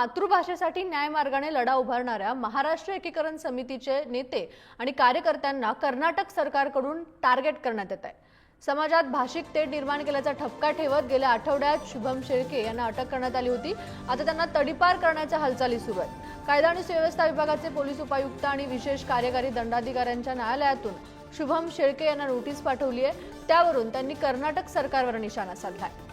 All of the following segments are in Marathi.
मातृभाषेसाठी न्यायमार्गाने लढा उभारणाऱ्या महाराष्ट्र एकीकरण समितीचे नेते आणि कार्यकर्त्यांना कर्नाटक सरकारकडून टार्गेट करण्यात येत आहे. समाजात भाषिक तेढ निर्माण केल्याचा ठपका ठेवत गेल्या आठवड्यात शुभम शेळके यांना अटक करण्यात आली होती. आता त्यांना तडीपार करण्याच्या हालचाली सुरू आहेत. कायदा आणि सुव्यवस्था विभागाचे पोलीस उपायुक्त आणि विशेष कार्यकारी दंडाधिकाऱ्यांच्या न्यायालयातून शुभम शेळके यांना नोटीस पाठवली आहे. त्यावरून त्यांनी कर्नाटक सरकारवर निशाणा साधला आहे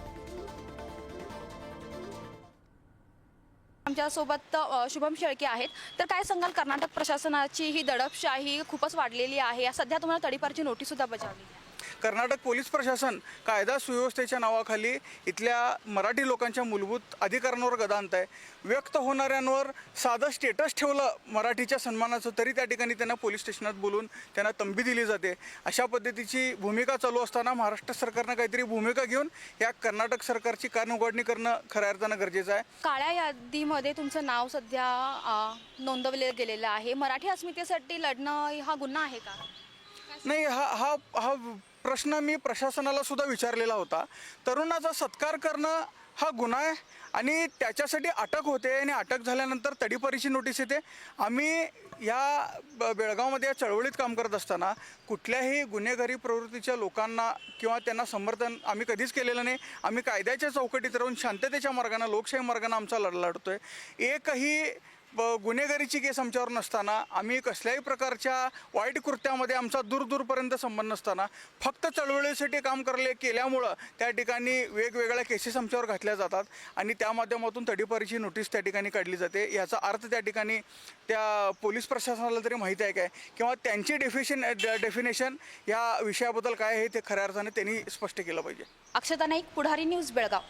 आमच्यासोबत शुभम शेळके आहेत. तर काय सांगाल कर्नाटक प्रशासनाची ही दडपशाही खूपच वाढलेली आहे. सध्या तुम्हाला तडीपारची नोटीस सुद्धा बजावली आहे. कर्नाटक पोलीस प्रशासन कायदा सुव्यवस्थेच्या नावाखाली इथल्या मराठी लोकांच्या मूलभूत अधिकारांवर गदा आणत आहे व्यक्त होणाऱ्यांवर साधं स्टेटस ठेवलं मराठीच्या सन्मानाचं तरी त्या ठिकाणी त्यांना पोलीस स्टेशनात बोलून त्यांना तंबी दिली जाते. अशा पद्धतीची भूमिका चालू असताना महाराष्ट्र सरकारनं काहीतरी भूमिका घेऊन या कर्नाटक सरकारची कानउघाडणी करणं खऱ्या अर्थानं गरजेचं आहे. काळ्या यादीमध्ये तुमचं नाव सध्या नोंदवले गेलेलं आहे. मराठी अस्मितेसाठी लढणं हा गुन्हा आहे का? नाही हा हा हा प्रश्न मी प्रशासनाला सुद्धा विचारलेला होता. तरुणाचा सत्कार करणं हा गुन्हा आहे आणि त्याच्यासाठी अटक होते आणि अटक झाल्यानंतर तडीपरीची नोटीस येते. आम्ही या ब- बेळगावमध्ये या चळवळीत काम करत असताना कुठल्याही गुन्हेगारी प्रवृत्तीच्या लोकांना किंवा त्यांना समर्थन आम्ही कधीच केलेलं नाही. आम्ही कायद्याच्या चौकटीत राहून शांततेच्या मार्गानं लोकशाही मार्गानं आमचा लढा आहे एकही ब- गुन्हेगारीची केस आमच्यावर नसताना आम्ही कसल्याही प्रकारच्या वाईट कृत्यामध्ये आमचा दूरदूरपर्यंत संबंध नसताना फक्त चळवळीसाठी काम करले केल्यामुळं त्या ठिकाणी वेगवेगळ्या केसेस आमच्यावर घातल्या जातात आणि त्या माध्यमातून तडीपारीची नोटीस त्या ठिकाणी काढली जाते. याचा अर्थ त्या ठिकाणी त्या पोलीस प्रशासनाला तरी माहीत आहे काय? किंवा त्यांची डेफिशन डेफिनेशन या विषयाबद्दल काय आहे ते खऱ्या अर्थाने त्यांनी स्पष्ट केलं पाहिजे. अक्षता नाईक पुढारी न्यूज बेळगाव.